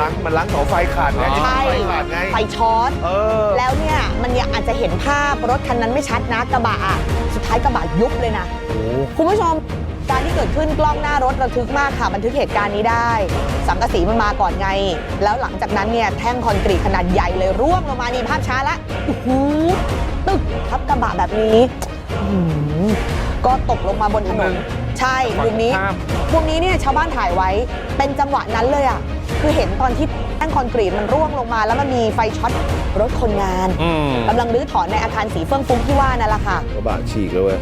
ล้างมันล้างเสาไฟขาดไงใช่ไฟขาดไง ไฟช็อต เออ แล้วเนี่ยมันยังอาจจะเห็นภาพรถคันนั้นไม่ชัดนะกระบะอะสุดท้ายกระบะยุบเลยนะโอ้โหคุณผู้ชมการที่เกิดขึ้นกล้องหน้ารถระทึกมากค่ะบันทึกเหตุการณ์นี้ได้ สังกะสีมันมาก่อนไง แล้วหลังจากนั้นเนี่ยแท่งคอนกรีตขนาดใหญ่เลยร่วงลงมานี่ภาพช้าละโอ้โหตึกทับกระบะแบบนี้อื้อหือ ก็ตกลงมาบนถนน ใช่มุมนี้ข้ามมุมนี้เนี่ยชาวบ้านถ่ายไว้เป็นจังหวะนั้นเลยอะคือเห็นตอนที่แท่งคอนกรีตมันร่วงลงมา แล้วมันมีไฟช็อตรถคนงานอืมกำลังรื้อถอนในอาคารสีเฟื่องฟุ้งที่ว่านั่นแหละค่ะกระบะฉีกเลยเว้ย